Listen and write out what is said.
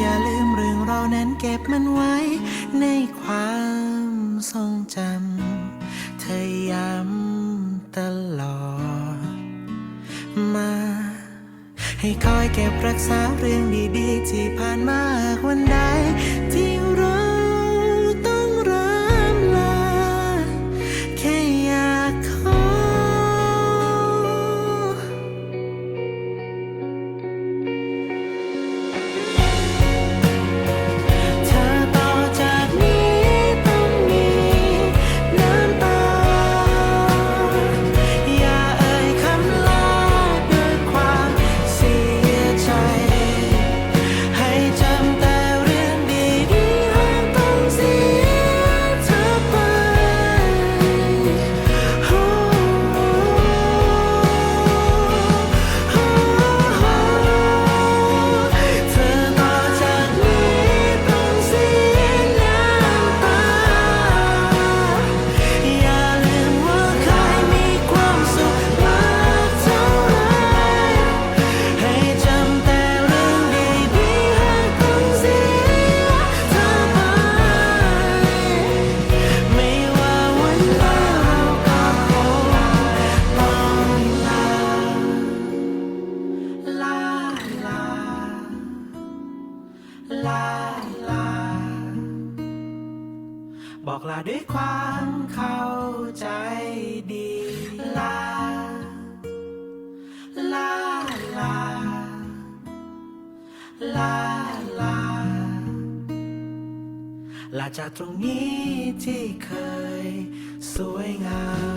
อย่าลืมเรื่องเรานั้นเก็บมันไว้ ในความทรงจำ เธอย้ำตลอดมา ให้คอยเก็บรักษาเรื่องดีๆ ที่ผ่านมาวันใดที่รู้ ลาลา บอกลาด้วยความเข้าใจดี ลา ลาลา ลาลา ลาจากตรงนี้ที่เคยสวยงาม